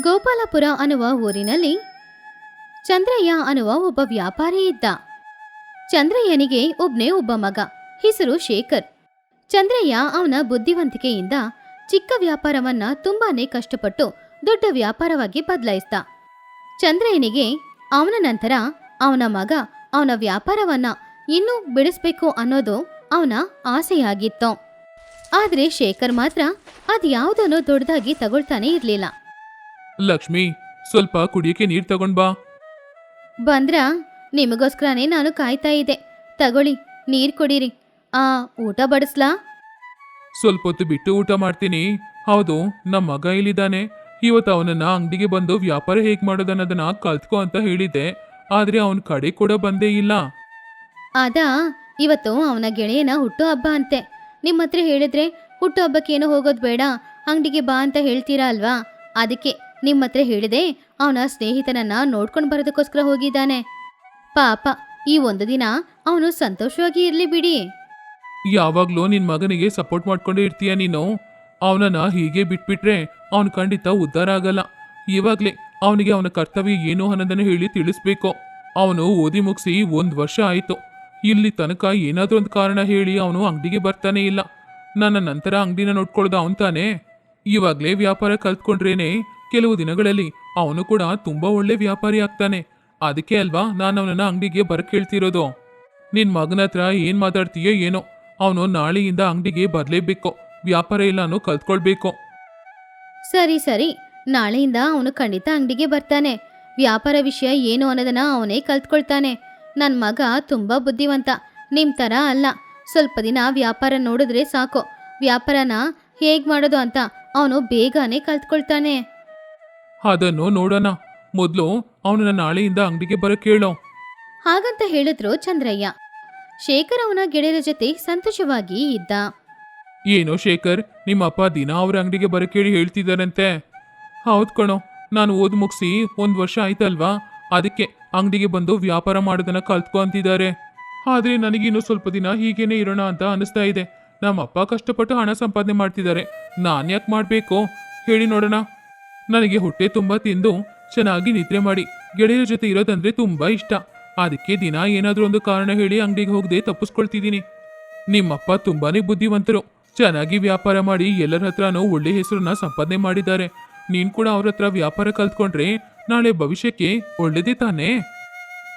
ಗೋಪಾಲಪುರ ಅನ್ನುವ ಊರಿನಲ್ಲಿ ಚಂದ್ರಯ್ಯ ಅನ್ನುವ ಒಬ್ಬ ವ್ಯಾಪಾರಿ ಇದ್ದ. ಚಂದ್ರಯ್ಯನಿಗೆ ಒಬ್ನೇ ಒಬ್ಬ ಮಗ, ಹೆಸರು ಶೇಖರ್. ಚಂದ್ರಯ್ಯ ಅವನ ಬುದ್ಧಿವಂತಿಕೆಯಿಂದ ಚಿಕ್ಕ ವ್ಯಾಪಾರವನ್ನ ತುಂಬಾನೇ ಕಷ್ಟಪಟ್ಟು ದೊಡ್ಡ ವ್ಯಾಪಾರವಾಗಿ ಬದಲಾಯಿಸ್ದ. ಚಂದ್ರಯ್ಯನಿಗೆ ಅವನ ನಂತರ ಅವನ ಮಗ ಅವನ ವ್ಯಾಪಾರವನ್ನ ಇನ್ನೂ ಬಿಡಿಸ್ಬೇಕು ಅನ್ನೋದು ಅವನ ಆಸೆಯಾಗಿತ್ತು. ಆದರೆ ಶೇಖರ್ ಮಾತ್ರ ಅದ್ಯಾವುದನ್ನು ದೊಡ್ಡದಾಗಿ ತಗೊಳ್ತಾನೆ ಇರ್ಲಿಲ್ಲ. ಲಕ್ಷ್ಮಿ ಸ್ವಲ್ಪ ಕುಡಿಯಕ್ಕೆ ನೀರ್ ತಗೊಂಡ್ ಬಾ. ಬಂದ್ರ ನಿಮಗೋಸ್ಕರನೇ ನಾನು ಕಾಯ್ತಾ ಇದ್ದೆ. ತಗೊಳ್ಳಿ ನೀರ್ ಕುಡೀರಿ. ಆ ಊಟ ಬಡಿಸ್ಲಾ? ಸ್ವಲ್ಪ ಹೊತ್ತು ಬಿಟ್ಟು ಊಟ ಮಾಡ್ತೀನಿ. ಹೌದು ನಮ್ಮ ಮಗ ಇಲ್ಲಿದ್ದಾನೆ. ಇವತ್ತು ಅವನನ್ನ ಅಂಗಡಿಗೆ ಬಂದು ವ್ಯಾಪಾರ ಹೇಗ್ ಮಾಡೋದನ್ನೋದನ್ನ ಕಲ್ತ್ಕೊ ಅಂತ ಹೇಳಿದ್ದೆ. ಆದ್ರೆ ಅವನ ಕಡೆ ಕೂಡ ಬಂದೇ ಇಲ್ಲ. ಅದ ಇವತ್ತು ಅವನ ಗೆಳೆಯನ ಹುಟ್ಟು ಹಬ್ಬ ಅಂತೆ. ನಿಮ್ಮ ಹತ್ರ ಹೇಳಿದ್ರೆ ಹುಟ್ಟು ಹಬ್ಬಕ್ಕೇನು ಹೋಗೋದು ಬೇಡ. ಅಂಗಡಿಗೆ ಬಾ ಅಂತ ಹೇಳ್ತೀರಾ ಅಲ್ವಾ? ಅದಕ್ಕೆ. ನಿಮ್ಮ ಹತ್ರ ಹೇಳಿದೆ, ಅವನ ಸ್ನೇಹಿತನನ್ನ ನೋಡ್ಕೊಂಡು ಬರೋದಕ್ಕೋಸ್ಕರ ಹೋಗಿದ್ದಾನೆ. ಪಾಪ, ಈ ಒಂದು ದಿನ ಅವನು ಸಂತೋಷವಾಗಿ ಇರ್ಲಿ ಬಿಡಿ. ಯಾವಾಗ್ಲೂ ನಿನ್ ಮಗನಿಗೆ ಸಪೋರ್ಟ್ ಮಾಡ್ಕೊಂಡೇ ಇರ್ತೀಯ ನೀನು? ಅವನನ್ನ ಹೀಗೆ ಬಿಟ್ಬಿಟ್ರೆ ಅವನ್ ಖಂಡಿತ ಉದ್ಧಾರ ಆಗಲ್ಲ. ಇವಾಗ್ಲೇ ಅವನಿಗೆ ಅವನ ಕರ್ತವ್ಯ ಏನು ಅನ್ನೋದನ್ನ ಹೇಳಿ ತಿಳಿಸ್ಬೇಕು. ಅವನು ಓದಿ ಮುಗಿಸಿ ಒಂದ್ ವರ್ಷ ಆಯ್ತು. ಇಲ್ಲಿ ತನಕ ಏನಾದ್ರೂ ಒಂದು ಕಾರಣ ಹೇಳಿ ಅವನು ಅಂಗಡಿಗೆ ಬರ್ತಾನೆ ಇಲ್ಲ. ನನ್ನ ನಂತರ ಅಂಗಡಿನ ನೋಡ್ಕೊಳ್ದ ಅವನ್ ತಾನೇ? ಇವಾಗ್ಲೇ ವ್ಯಾಪಾರ ಕಲ್ತ್ಕೊಂಡ್ರೇನೆ ಕೆಲವು ದಿನಗಳಲ್ಲಿ ಅವನು ಕೂಡ ತುಂಬಾ ಒಳ್ಳೆ ವ್ಯಾಪಾರಿ ಆಗ್ತಾನೆ. ಅದಕ್ಕೆ ಅಲ್ವಾ ನಾನು ಅವನನ್ನ ಅಂಗಡಿಗೆ ಬರಕ್ ಹೇಳ್ತಿರೋದು ನಿನ್ ಮಗನ ಹತ್ರ ಏನ್ ಮಾತಾಡ್ತೀಯೋ ಏನೋ, ಅವನು ನಾಳೆಯಿಂದ ಅಂಗಡಿಗೆ ಬರಲೇಬೇಕು. ವ್ಯಾಪಾರ ಎಲ್ಲಾನು ಕಲ್ತ್ಕೊಳ್ಬೇಕು. ಸರಿ ಸರಿ. ನಾಳೆಯಿಂದ ಅವನು ಖಂಡಿತ ಅಂಗಡಿಗೆ ಬರ್ತಾನೆ. ವ್ಯಾಪಾರ ವಿಷಯ ಏನು ಅನ್ನೋದನ್ನ ಅವನೇ ಕಲ್ತ್ಕೊಳ್ತಾನೆ. ನನ್ನ ಮಗ ತುಂಬಾ ಬುದ್ಧಿವಂತ. ನಿಮ್ ತರ ಅಲ್ಲ. ಸ್ವಲ್ಪ ದಿನ ವ್ಯಾಪಾರ ನೋಡಿದ್ರೆ ಸಾಕು. ವ್ಯಾಪಾರನ ಹೇಗ್ ಮಾಡೋದು ಅಂತ ಅವನು ಬೇಗನೆ ಕಲ್ತ್ಕೊಳ್ತಾನೆ. ಅದನ್ನು ನೋಡೋಣ. ಮೊದಲು ಅವನನ್ನ ನಾಳೆಯಿಂದ ಅಂಗಡಿಗೆ ಬರೋ ಕೇಳೋ. ಹಾಗಂತ ಹೇಳಿದ್ರು ಚಂದ್ರಯ್ಯ. ಶೇಖರ್ ಅವನ ಗೆಳೆಯರ ಜೊತೆ ಸಂತೋಷವಾಗಿ ಇದ್ದ. ಏನು ಶೇಖರ್ ನಿಮ್ಮ ಅಪ್ಪ ದಿನ ಅವ್ರ ಅಂಗಡಿಗೆ ಬರೋ ಕೇಳಿ ಹೇಳ್ತಿದ್ದಾರಂತೆ. ಹೌದ್ ಕಣೋ ನಾನು ಓದ್ ಮುಗಿಸಿ ಒಂದ್ ವರ್ಷ ಆಯ್ತಲ್ವಾ? ಅದಕ್ಕೆ ಅಂಗಡಿಗೆ ಬಂದು ವ್ಯಾಪಾರ ಮಾಡೋದನ್ನ ಕಲ್ತ್ಕೊ ಅಂತಿದ್ದಾರೆ. ಆದ್ರೆ ನನಗಿನ್ನು ಸ್ವಲ್ಪ ದಿನ ಹೀಗೇನೆ ಇರೋಣ ಅಂತ ಅನಿಸ್ತಾ ಇದೆ. ನಮ್ಮ ಅಪ್ಪ ಕಷ್ಟಪಟ್ಟು ಹಣ ಸಂಪಾದನೆ ಮಾಡ್ತಿದ್ದಾರೆ. ನಾನು ಯಾಕೆ ಮಾಡಬೇಕು? ಹೇಳಿ ನೋಡೋಣ. ನನಗೆ ಹೊಟ್ಟೆ ತುಂಬ ತಿಂದು ಚೆನ್ನಾಗಿ ನಿದ್ರೆ ಮಾಡಿ. ಗೆಳೆಯರ ಜೊತೆ ಇರೋದಂದ್ರೆ ತುಂಬಾ ಇಷ್ಟ. ಅದಕ್ಕೆ ದಿನ ಏನಾದ್ರೂ ಒಂದು ಕಾರಣ ಹೇಳಿ ಅಂಗಡಿಗೆ ಹೋಗದೆ ತಪ್ಪಿಸ್ಕೊಳ್ತಿದ್ದೀನಿ. ನಿಮ್ಮಪ್ಪ ತುಂಬಾನೇ ಬುದ್ಧಿವಂತರು. ಚೆನ್ನಾಗಿ ವ್ಯಾಪಾರ ಮಾಡಿ ಎಲ್ಲರ ಹತ್ರನೂ ಒಳ್ಳೆ ಹೆಸರನ್ನ ಸಂಪಾದನೆ ಮಾಡಿದ್ದಾರೆ. ನೀನ್ ಕೂಡ ಅವ್ರ ಹತ್ರ ವ್ಯಾಪಾರ ಕಲ್ತ್ಕೊಂಡ್ರೆ ನಾಳೆ ಭವಿಷ್ಯಕ್ಕೆ ಒಳ್ಳೇದೇ ತಾನೇ?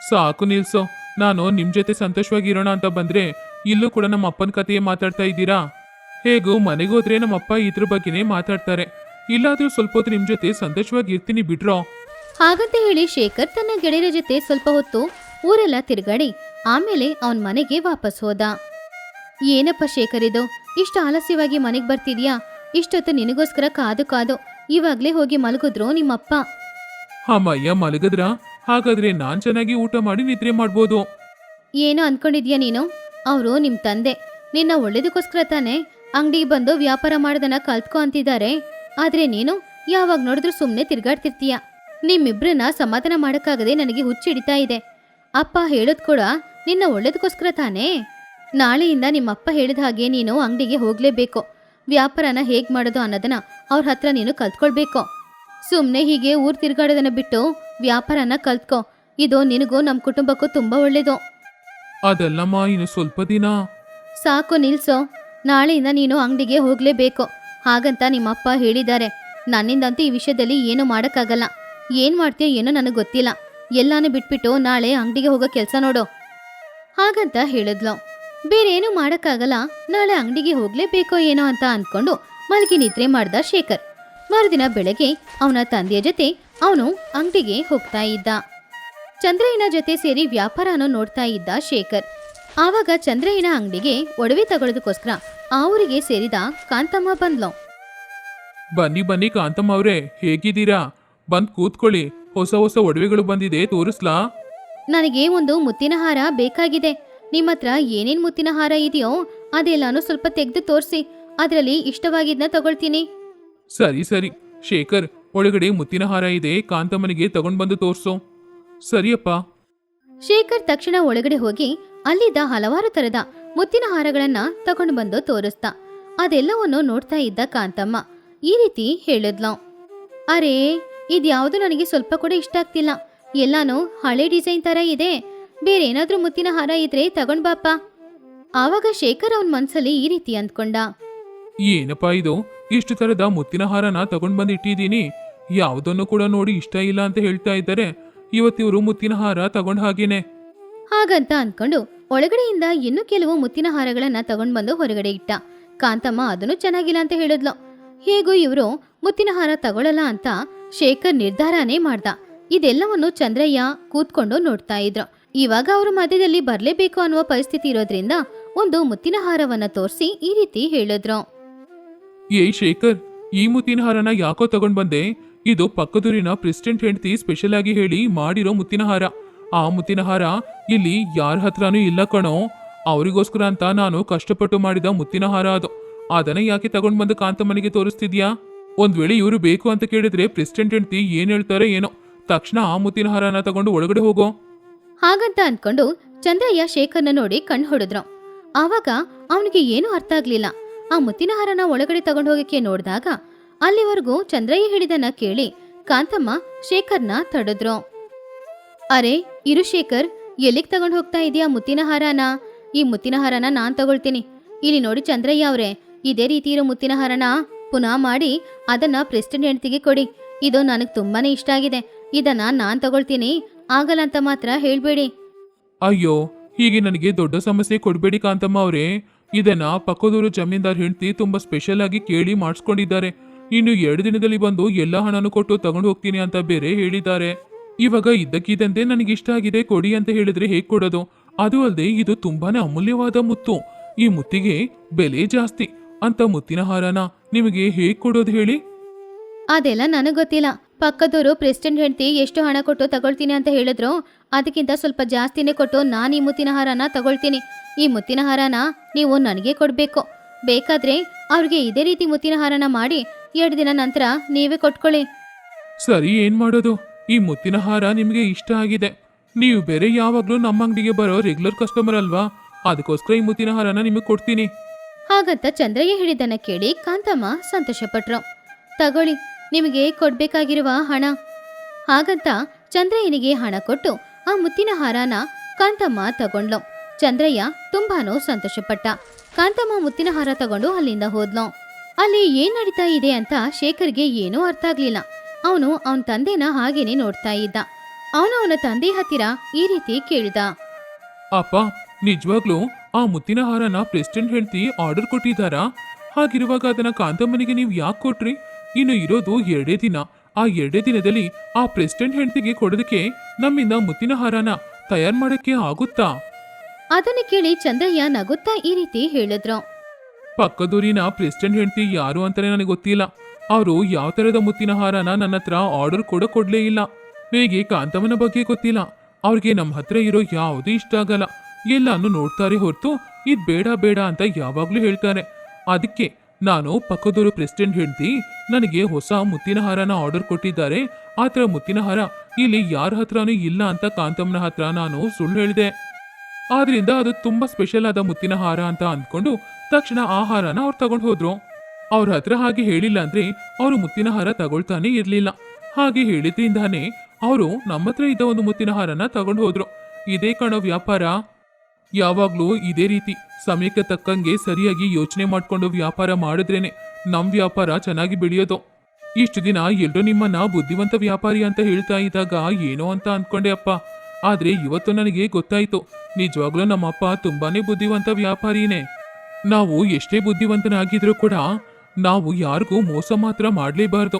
ಸಾಕು ನಿಲ್ಸೋ. ನಾನು ನಿಮ್ ಜೊತೆ ಸಂತೋಷವಾಗಿರೋಣ ಅಂತ ಬಂದ್ರೆ ಇಲ್ಲೂ ಕೂಡ ನಮ್ಮ ಅಪ್ಪನ ಕಥೆಯೇ ಮಾತಾಡ್ತಾ ಇದ್ದೀರಾ? ಹೇಗೂ ಮನೆಗೋದ್ರೆ ನಮ್ಮಪ್ಪ ನಮ್ಮ ಇದ್ರ ಬಗ್ಗೆನೇ ಮಾತಾಡ್ತಾರೆ. ಇಲ್ಲಾದ್ರೂ ಸ್ವಲ್ಪ ಹೊತ್ತು ನಿಮ್ ಜೊತೆ ಸಂತೋಷವಾಗಿ ಇರ್ತೀನಿ ಬಿಡ್ರೋ ಹಾಗಂತ ಹೇಳಿ ಶೇಖರ್ ತನ್ನ ಗೆಳೆಯರ ಜೊತೆ ಸ್ವಲ್ಪ ಹೊತ್ತು ಊರೆಲ್ಲ ತಿರುಗಾಡಿ ಆಮೇಲೆ ಅವನ್ ಮನೆಗೆ ವಾಪಸ್ ಹೋದ. ಏನಪ್ಪ ಶೇಖರ್ ಇದು? ಇಷ್ಟು ಆಲಸ್ಯವಾಗಿ ಮನೆಗೆ ಬರ್ತಿದ್ಯಾ? ಇಷ್ಟೊತ್ತು ನಿನಗೋಸ್ಕರ ಕಾದು ಕಾದು ಇವಾಗ್ಲೇ ಹೋಗಿ ಮಲಗಿದ್ರು ನಿಮ್ಮಪ್ಪ? ಅಮ್ಮಯ್ಯ ಮಲಗದ್ರ? ಹಾಗಾದ್ರೆ ನಾನ್ ಚೆನ್ನಾಗಿ ಊಟ ಮಾಡಿ ನಿದ್ರೆ ಮಾಡ್ಬೋದು. ಏನೋ ಅನ್ಕೊಂಡಿದ್ಯಾ ನೀನು? ಅವರು ನಿಮ್ ತಂದೆ. ನಿನ್ನ ಒಳ್ಳೇದಕ್ಕೋಸ್ಕರ ತಾನೇ ಅಂಗಡಿಗೆ ಬಂದು ವ್ಯಾಪಾರ ಮಾಡೋದನ್ನ ಕಲ್ತ್ಕೊ ಅಂತಿದ್ದಾರೆ. ಆದ್ರೆ ನೀನು ಯಾವಾಗ ನೋಡಿದ್ರು ಸುಮ್ಮನೆ ತಿರ್ಗಾಡ್ತಿರ್ತೀಯ. ನಿಮ್ಮಿಬ್ರನ್ನ ಸಮಾಧಾನ ಮಾಡಕ್ಕಾಗದೆ ನನಗೆ ಹುಚ್ಚಿಡಿತಾ ಇದೆ. ಅಪ್ಪ ಹೇಳೋದ್ ಕೂಡ ನಿನ್ನ ಒಳ್ಳೇದಕ್ಕೋಸ್ಕರ ತಾನೇ? ನಾಳೆಯಿಂದ ನಿಮ್ಮಪ್ಪ ಹೇಳಿದ ಹಾಗೆ ನೀನು ಅಂಗಡಿಗೆ ಹೋಗ್ಲೇಬೇಕು. ವ್ಯಾಪಾರನ ಹೇಗ್ ಮಾಡೋದು ಅನ್ನೋದನ್ನ ಅವ್ರ ಹತ್ರ ನೀನು ಕಲ್ತ್ಕೊಳ್ಬೇಕು. ಸುಮ್ಮನೆ ಹೀಗೆ ಊರ್ ತಿರ್ಗಾಡೋದನ್ನ ಬಿಟ್ಟು ವ್ಯಾಪಾರನ ಕಲ್ತ್ಕೊ. ಇದು ನಿನಗೂ ನಮ್ಮ ಕುಟುಂಬಕ್ಕೂ ತುಂಬಾ ಒಳ್ಳೇದು. ಅದಲ್ಲಮ್ಮ ಇನ್ನು ಸ್ವಲ್ಪ ದಿನ. ಸಾಕು ನಿಲ್ಸೋ. ನಾಳೆಯಿಂದ ನೀನು ಅಂಗಡಿಗೆ ಹೋಗ್ಲೇಬೇಕು. ಹಾಗಂತ ನಿಮ್ಮಪ್ಪ ಹೇಳಿದ್ದಾರೆ. ನನ್ನಿಂದಂತೂ ಈ ವಿಷಯದಲ್ಲಿ ಏನು ಮಾಡೋಕ್ಕಾಗಲ್ಲ. ಏನು ಮಾಡ್ತೀಯೋ ಏನೋ ನನಗೆ ಗೊತ್ತಿಲ್ಲ. ಎಲ್ಲಾನು ಬಿಟ್ಬಿಟ್ಟು ನಾಳೆ ಅಂಗಡಿಗೆ ಹೋಗೋ ಕೆಲಸ ನೋಡು. ಹಾಗಂತ ಹೇಳಿದ್ಲು. ಬೇರೇನು ಮಾಡೋಕ್ಕಾಗಲ್ಲ. ನಾಳೆ ಅಂಗಡಿಗೆ ಹೋಗ್ಲೇಬೇಕೋ ಏನೋ ಅಂತ ಅಂದ್ಕೊಂಡು ಮಲಗಿ ನಿದ್ರೆ ಮಾಡ್ದ ಶೇಖರ್. ಮರುದಿನ ಬೆಳಗ್ಗೆ ಅವನ ತಂದೆಯ ಜೊತೆ ಅವನು ಅಂಗಡಿಗೆ ಹೋಗ್ತಾ ಇದ್ದ. ಚಂದ್ರಯ್ಯನ ಜೊತೆ ಸೇರಿ ವ್ಯಾಪಾರನ ನೋಡ್ತಾ ಇದ್ದ ಶೇಖರ್. ಆವಾಗ ಚಂದ್ರಯ್ಯನ ಅಂಗಡಿಗೆ ಒಡವೆ ತಗೊಳ್ಳೋದಕ್ಕೋಸ್ಕರ ಆ ಊರಿಗೆ ಸೇರಿದ ಕಾಂತಮ್ಮ ಬಂದ್ಲು. ಬನ್ನಿ ಬನ್ನಿ ಕಾಂತಮ್ಮ ಅವ್ರೆ ಹೇಗಿದ್ದೀರಾ? ಬಂದ್ ಕೂತ್ಕೊಳ್ಳಿ. ಹೊಸ ಹೊಸ ಒಡವೆಗಳು ಬಂದಿದೆ ತೋರಿಸ್ಲಾ? ನನಗೆ ಒಂದು ಮುತ್ತಿನ ಹಾರ ಬೇಕಾಗಿದೆ. ನಿಮ್ಮ ಹತ್ರ ಏನೇನ್ ಮುತ್ತಿನ ಹಾರ ಇದೆಯೋ ಅದೆಲ್ಲಾನು ಸ್ವಲ್ಪ ತೆಗೆದು ತೋರಿಸಿ. ಅದರಲ್ಲಿ ಇಷ್ಟವಾಗಿದ್ನ ತಗೊಳ್ತೀನಿ. ಸರಿ ಸರಿ. ಶೇಖರ್ ಒಳಗಡೆ ಮುತ್ತಿನ ಹಾರ ಇದೆ ಕಾಂತಮ್ಮನಿಗೆ ತಗೊಂಡ್ ಬಂದು ತೋರ್ಸು. ಸರಿಯಪ್ಪ. ಶೇಖರ್ ತಕ್ಷಣ ಒಳಗಡೆ ಹೋಗಿ ಅಲ್ಲಿದ್ದ ಹಲವಾರು ತರದ ಮುತ್ತಿನ ಹಾರಗಳನ್ನ ತಗೊಂಡು ಬಂದು ತೋರಿಸ್ತ ಅದೆಲ್ಲವನ್ನು ನೋಡ್ತಾ ಇದ್ದ ಕಾಂತಮ್ಮ. ಈ ರೀತಿ ಹೇಳಿದ್ಲು. ಅರೇ, ಇದ್ಯಾವುದು ನನಗೆ ಸ್ವಲ್ಪ ಕೂಡ ಇಷ್ಟ ಆಗ್ತಿಲ್ಲ. ಎಲ್ಲಾನು ಹಳೆ ಡಿಸೈನ್ ತರ ಇದೆ. ಬೇರೆ ಏನಾದ್ರೂ ಮುತ್ತಿನ ಹಾರ ಇದ್ರೆ ತಗೊಂಡ್ ಬಾಪ್ಪ. ಆವಾಗ ಶೇಖರ್ ಅವನ ಮನ್ಸಲ್ಲಿ ಈ ರೀತಿ ಅಂದ್ಕೊಂಡ. ಏನಪ್ಪಾ ಇದು? ಇಷ್ಟು ತರದ ಮುತ್ತಿನ ಹಾರನ ತಗೊಂಡ್ ಬಂದು ಇಟ್ಟಿದ್ದೀನಿ. ಯಾವುದನ್ನು ಕೂಡ ನೋಡಿ ಇಷ್ಟ ಇಲ್ಲ ಅಂತ ಹೇಳ್ತಾ ಇದ್ದಾರೆ. ಇವತ್ತಿವರು ಮುತ್ತಿನ ಹಾರ ತಗೊಂಡ್ ಹಾಗೇನೆ. ಹಾಗಂತ ಅನ್ಕೊಂಡು ಒಳಗಡೆಯಿಂದ ಇನ್ನೂ ಕೆಲವು ಮುತ್ತಿನ ಹಾರಗಳನ್ನ ತಗೊಂಡ್ ಬಂದು ಹೊರಗಡೆ ಇಟ್ಟ. ಕಾಂತಮ್ಮ ಅದನ್ನು ಚೆನ್ನಾಗಿಲ್ಲ ಅಂತ ಹೇಳಿದ್ಲು. ಹೇಗೂ ಇವರು ಮುತ್ತಿನ ಹಾರ ತಗೊಳ್ಳಲ್ಲ ಅಂತ ಶೇಖರ್ ನಿರ್ಧಾರನೇ ಮಾಡ್ದ. ಇದೆಲ್ಲವನ್ನು ಚಂದ್ರಯ್ಯ ಕೂತ್ಕೊಂಡು ನೋಡ್ತಾ ಇದ್ರು. ಇವಾಗ ಅವ್ರ ಮಧ್ಯದಲ್ಲಿ ಬರ್ಲೇಬೇಕು ಅನ್ನುವ ಪರಿಸ್ಥಿತಿ ಇರೋದ್ರಿಂದ ಒಂದು ಮುತ್ತಿನ ಹಾರವನ್ನ ತೋರಿಸಿ ಈ ರೀತಿ ಹೇಳಿದ್ರು. ಏ ಶೇಖರ್ ಈ ಮುತ್ತಿನ ಹಾರನ ಯಾಕೋ ತಗೊಂಡ್ ಬಂದೆ? ಇದು ಪಕ್ಕದೂರಿನ ಪ್ರೆಸಿಡೆಂಟ್ ಹೆಂಡತಿ ಸ್ಪೆಷಲ್ ಆಗಿ ಹೇಳಿ ಮಾಡಿರೋ ಮುತ್ತಿನ ಹಾರ. ಆ ಮುತ್ತಿನ ಹಾರ ಇಲ್ಲಿ ಯಾರ ಹತ್ರನೂ ಇಲ್ಲ ಕಣೋ. ಅವರಿಗೋಸ್ಕರ ಅಂತ ನಾನು ಕಷ್ಟಪಟ್ಟು ಮಾಡಿದ ಮುತ್ತಿನ ಹಾರ ಅದು. ಅದನ್ನ ಯಾಕೆ ತಗೊಂಡ್ ಬಂದು ಕಾಂತಮ್ಮನಿಗೆ ತೋರಿಸ್ತಿದ್ಯಾ? ಒಂದ್ ವೇಳೆ ಇವರು ಬೇಕು ಅಂತ ಕೇಳಿದ್ರೆ ಪ್ರೆಸಿಡೆಂಟ್ ಹೆಂಡತಿ ಏನ್ ಹೇಳ್ತಾರೆ ಏನೋ. ತಕ್ಷಣ ಆ ಮುತ್ತಿನ ಹಾರನ ತಗೊಂಡು ಒಳಗಡೆ ಹೋಗೋ. ಹಾಗಂತ ಅನ್ಕೊಂಡು ಚಂದ್ರಯ್ಯ ಶೇಖರ್ನ ನೋಡಿ ಕಣ್ ಹೊಡೆದ್ರು. ಆವಾಗ ಅವನಿಗೆ ಏನೂ ಅರ್ಥ ಆಗ್ಲಿಲ್ಲ. ಆ ಮುತ್ತಿನ ಹಾರನ ಒಳಗಡೆ ತಗೊಂಡು ಹೋಗಕ್ಕೆ ನೋಡಿದಾಗ ಅಲ್ಲಿವರೆಗೂ ಚಂದ್ರಯ್ಯ ಹೇಳಿದನ್ನ ಕೇಳಿ ಕಾಂತಮ್ಮ ಶೇಖರ್ನ ತಡೆದ್ರು. ಅರೆ, ಇರು ಶೇಖರ್, ಎಲ್ಲಿಗ್ ತಗೊಂಡು ಹೋಗ್ತಾ ಇದೀಯಾ ಮುತ್ತಿನ ಹಾರನ ಈ ಮುತ್ತಿನ ಹಾರನ ನಾನ್ ತಗೊಳ್ತೀನಿ. ಇಲ್ಲಿ ನೋಡಿ ಚಂದ್ರಯ್ಯ ಅವರೇ, ಇದೇ ರೀತಿ ಇರೋ ಮುತ್ತಿನ ಹಾರನ ಪುನಃ ಮಾಡಿ ಅದನ್ನ ಪ್ರೆಸಿಡೆಂಟ್ ಹೆಂಡತಿಗೆ ಕೊಡಿ. ಇದು ನನಗೆ ತುಂಬಾನೇ ಇಷ್ಟ ಆಗಿದೆ. ಇದನ್ನ ನಾನ್ ತಗೊಳ್ತೀನಿ. ಆಗಲ್ಲ ಅಂತ ಮಾತ್ರ ಹೇಳ್ಬೇಡಿ. ಅಯ್ಯೋ, ಹೀಗೆ ನನಗೆ ದೊಡ್ಡ ಸಮಸ್ಯೆ ಕೊಡ್ಬೇಡಿ ಕಾಂತಮ್ಮ ಅವರೇ. ಇದನ್ನ ಪಕ್ಕದೂರು ಜಮೀನ್ದಾರ್ ಹೆಂಡತಿ ತುಂಬಾ ಸ್ಪೆಷಲ್ ಆಗಿ ಕೇಳಿ ಮಾಡಿಸ್ಕೊಂಡಿದ್ದಾರೆ. ಇನ್ನು ಎರಡು ದಿನದಲ್ಲಿ ಬಂದು ಎಲ್ಲ ಹಣನೂ ಕೊಟ್ಟು ತಗೊಂಡು ಹೋಗ್ತೀನಿ ಅಂತ ಬೇರೆ ಹೇಳಿದ್ದಾರೆ. ಇವಾಗ ಇದ್ದಕ್ಕಿದ್ದಂತೆ ನನಗೆ ಇಷ್ಟ ಆಗಿದೆ, ಕೊಡಿ ಅಂತ ಹೇಳಿದ್ರೆ ಹೇಗೆ ಕೊಡೋದು? ಅದು ಅಲ್ಲದೆ ಇದು ತುಂಬಾನೇ ಅಮೂಲ್ಯವಾದ ಮುತ್ತು. ಈ ಮುತ್ತಿಗೆ ಬೆಲೆ ಜಾಸ್ತಿ ಅಂತ ಮುತ್ತಿನ ಹಾರನ ನಿಮಗೆ ಹೇಗೆ ಕೊಡೋದು ಹೇಳಿ? ಅದೆಲ್ಲ ನನಗೆ ಗೊತ್ತಿಲ್ಲ. ಪಕ್ಕದವರು ಪ್ರೆಸಿಡೆಂಟ್ ಹೆಂಡತಿ ಎಷ್ಟು ಹಣ ಕೊಟ್ಟು ತಗೊಳ್ತೀನಿ ಅಂತ ಹೇಳಿದ್ರು. ಅದಕ್ಕಿಂತ ಸ್ವಲ್ಪ ಜಾಸ್ತಿನೇ ಕೊಟ್ಟು ನಾನು ಈ ಮುತ್ತಿನ ಹಾರನ ತಗೊಳ್ತೀನಿ. ಈ ಮುತ್ತಿನ ಹಾರನ ನೀವು ನನಗೆ ಕೊಡಬೇಕು. ಬೇಕಾದ್ರೆ ಅವ್ರಿಗೆ ಇದೇ ರೀತಿ ಮುತ್ತಿನ ಹಾರನ ಮಾಡಿ ಎರಡು ದಿನ ನಂತರ ನೀವೇ ಕೊಟ್ಕೊಳ್ಳಿ. ಸರಿ ಏನ್ ಮಾಡೋದು? ಈ ಮುತ್ತಿನ ಹಾರ ನಿಮಗೆ ಇಷ್ಟ ಆಗಿದೆ. ನೀವು ಬೇರೆ ಯಾವಾಗ್ಲೂ ನಮ್ಮ ಅಂಗಡಿಗೆ ಬರೋ ರೆಗ್ಯುಲರ್ ಕಸ್ಟಮರ್ ಅಲ್ವಾ? ಅದಕ್ಕೋಸ್ಕರ ಈ ಮುತ್ತಿನ ಹಾರನ ನಿಮಗೆ ಕೊಡ್ತೀನಿ. ಹಾಗಂತ ಚಂದ್ರಯ್ಯ ಹೇಳಿದ್ದನ್ನ ಕೇಳಿ ಕಾಂತಮ್ಮ ಸಂತೋಷಪಟ್ರು. ತಗೊಳ್ಳಿ ನಿಮಗೆ ಕೊಡ್ಬೇಕಾಗಿರುವ ಹಣ. ಹಾಗಂತ ಚಂದ್ರಯ್ಯನಿಗೆ ಹಣ ಕೊಟ್ಟು ಆ ಮುತ್ತಿನ ಹಾರನ ಕಾಂತಮ್ಮ ತಗೊಂಡ್ಲು. ಚಂದ್ರಯ್ಯ ತುಂಬಾನೂ ಸಂತೋಷಪಟ್ಟ. ಕಾಂತಮ್ಮ ಮುತ್ತಿನ ಹಾರ ತಗೊಂಡು ಅಲ್ಲಿಂದ ಹೋದ್ಲು. ಅಲ್ಲಿ ಏನ್ ನಡೀತಾ ಇದೆ ಅಂತ ಶೇಖರ್ಗೆ ಏನೂ ಅರ್ಥ ಆಗ್ಲಿಲ್ಲ. ಅವನು ಅವನ ತಂದೆನ ಹಾಗೇನೆ ನೋಡ್ತಾ ಇದ್ದ. ಅವನು ಅವನ ತಂದೆ ಹತ್ತಿರ ಈ ರೀತಿ ಕೇಳಿದ. ಅಪ್ಪ ನಿಜವಾಗ್ಲೂ ಆ ಮುತ್ತಿನ ಹಾರನ ಪ್ರೆಸಿಡೆಂಟ್ ಹೆಂಡತಿ ಆರ್ಡರ್ ಕೊಟ್ಟಿದ್ದಾರಾ? ಹಾಗಿರುವಾಗ ಅದನ್ನ ಕಾಂತಮ್ಮನಿಗೆ ನೀವು ಯಾಕೆ ಕೊಟ್ರಿ? ಇನ್ನು ಇರೋದು ಎರಡೇ ದಿನ. ಆ ಎರಡೇ ದಿನದಲ್ಲಿ ಆ ಪ್ರೆಸಿಡೆಂಟ್ ಹೆಂಡತಿಗೆ ಕೊಡೋದಕ್ಕೆ ನಮ್ಮಿಂದ ಮುತ್ತಿನ ಹಾರನ ತಯಾರು ಮಾಡಕ್ಕೆ ಆಗುತ್ತಾ? ಅದನ್ನ ಕೇಳಿ ಚಂದ್ರಯ್ಯ ನಗುತ್ತಾ ಈ ರೀತಿ ಹೇಳಿದ್ರು. ಪಕ್ಕದೂರಿನ ಪ್ರೆಸಿಡೆಂಟ್ ಹೆಂಡತಿ ಯಾರು ಅಂತಾನೆ ನನಗೆ ಗೊತ್ತಿಲ್ಲ. ಅವರು ಯಾವ ತರದ ಮುತ್ತಿನ ಹಾರನ ನನ್ನ ಹತ್ರ ಆರ್ಡರ್ ಕೂಡ ಕೊಡ್ಲೇ ಇಲ್ಲ. ನನಗೆ ಕಾಂತಮ್ಮನ ಬಗ್ಗೆ ಗೊತ್ತಿಲ್ಲ. ಅವ್ರಿಗೆ ನಮ್ಮ ಹತ್ರ ಇರೋ ಯಾವುದೂ ಇಷ್ಟ ಆಗಲ್ಲ. ಎಲ್ಲಾನು ನೋಡ್ತಾರೆ ಹೊರತು ಇದು ಬೇಡ ಬೇಡ ಅಂತ ಯಾವಾಗ್ಲೂ ಹೇಳ್ತಾರೆ. ಅದಕ್ಕೆ ನಾನು ಪಕ್ಕದೂರು ಪ್ರೆಸಿಡೆಂಟ್ ಹೆಂಡತಿ ನನಗೆ ಹೊಸ ಮುತ್ತಿನ ಹಾರನ ಆರ್ಡರ್ ಕೊಟ್ಟಿದ್ದಾರೆ. ಆ ಥರ ಮುತ್ತಿನ ಹಾರ ಇಲ್ಲಿ ಯಾರ ಹತ್ರನೂ ಇಲ್ಲ ಅಂತ ಕಾಂತಮ್ಮನ ಹತ್ರ ನಾನು ಸುಳ್ಳು ಹೇಳಿದೆ. ಆದ್ರಿಂದ ಅದು ತುಂಬಾ ಸ್ಪೆಷಲ್ ಆದ ಮುತ್ತಿನ ಹಾರ ಅಂತ ಅಂದ್ಕೊಂಡು ತಕ್ಷಣ ಆಹಾರನ ಹಾರನ ಅವ್ರು ತಗೊಂಡು ಹೋದ್ರು. ಅವ್ರ ಹತ್ರ ಹಾಗೆ ಹೇಳಿಲ್ಲ ಅಂದ್ರೆ ಅವರು ಮುತ್ತಿನ ಹಾರ ತಗೊಳ್ತಾನೆ ಇರ್ಲಿಲ್ಲ. ಹಾಗೆ ಹೇಳಿದ್ರಿಂದಾನೇ ಅವರು ನಮ್ಮ ಹತ್ರ ಇದ್ದ ಒಂದು ಮುತ್ತಿನ ಹಾರನ ತಗೊಂಡು ಹೋದ್ರು. ಇದೇ ಕಣ ವ್ಯಾಪಾರ. ಯಾವಾಗ್ಲೂ ಇದೇ ರೀತಿ. ಸಮಯಕ್ಕೆ ತಕ್ಕಂಗೆ ಸರಿಯಾಗಿ ಯೋಚನೆ ಮಾಡ್ಕೊಂಡು ವ್ಯಾಪಾರ ಮಾಡಿದ್ರೇನೆ ನಮ್ ವ್ಯಾಪಾರ ಚೆನ್ನಾಗಿ ಬೆಳೆಯೋದು. ಇಷ್ಟು ದಿನ ಎಲ್ರೂ ನಿಮ್ಮನ್ನ ಬುದ್ಧಿವಂತ ವ್ಯಾಪಾರಿ ಅಂತ ಹೇಳ್ತಾ ಇದ್ದಾಗ ಏನೋ ಅಂತ ಅನ್ಕೊಂಡೆ ಅಪ್ಪ. ಆದ್ರೆ ಇವತ್ತು ನನಗೆ ಗೊತ್ತಾಯ್ತು. ನಿಜವಾಗ್ಲೂ ನಮ್ಮಪ್ಪ ತುಂಬಾನೇ ಬುದ್ಧಿವಂತ ವ್ಯಾಪಾರಿನೇ. ನಾವು ಎಷ್ಟೇ ಬುದ್ಧಿವಂತನಾಗಿದ್ರೂ ಕೂಡ ನಾವು ಯಾರಿಗೂ ಮೋಸ ಮಾತ್ರ ಮಾಡಲೇಬಾರ್ದು.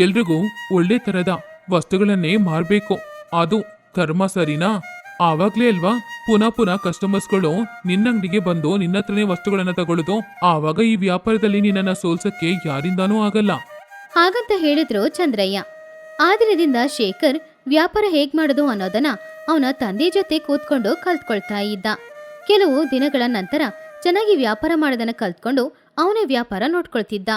ಎಲ್ರಿಗೂ ಒಳ್ಳೆ ತರದ ವಸ್ತುಗಳನ್ನೇ ಮಾರಬೇಕು. ಅದು ಕರ್ಮ ಸರಿನಾ? ಆವಾಗ್ಲೇ ಅಲ್ವಾ? ಪುನಃ ಪುನಃ ಕಸ್ಟಮರ್ಸ್ಗಳು ನಿನ್ನಂಗಡಿಗೆ ಬಂದು ನಿನ್ನ ಹತ್ರನೇ ವಸ್ತುಗಳನ್ನ ತಗೊಳ್ಳೋದು ಆವಾಗ ಈ ವ್ಯಾಪಾರದಲ್ಲಿ ನಿನ್ನನ್ನ ಸೋಲ್ಸಕ್ಕೆ ಯಾರಿಂದಾನೂ ಆಗಲ್ಲ. ಹಾಗಂತ ಹೇಳಿದ್ರು ಚಂದ್ರಯ್ಯ. ಆ ದಿನದಿಂದ ಶೇಖರ್ ವ್ಯಾಪಾರ ಹೇಗ್ ಮಾಡೋದು ಅನ್ನೋದನ್ನ ಅವನ ತಂದೆ ಜೊತೆ ಕೂತ್ಕೊಂಡು ಕಲ್ತ್ಕೊಳ್ತಾ ಇದ್ದ. ಕೆಲವು ದಿನಗಳ ನಂತರ ಚೆನ್ನಾಗಿ ವ್ಯಾಪಾರ ಮಾಡೋದನ್ನ ಕಲ್ತ್ಕೊಂಡು ಅವನೇ ವ್ಯಾಪಾರ ನೋಡ್ಕೊಳ್ತಿದ್ದ.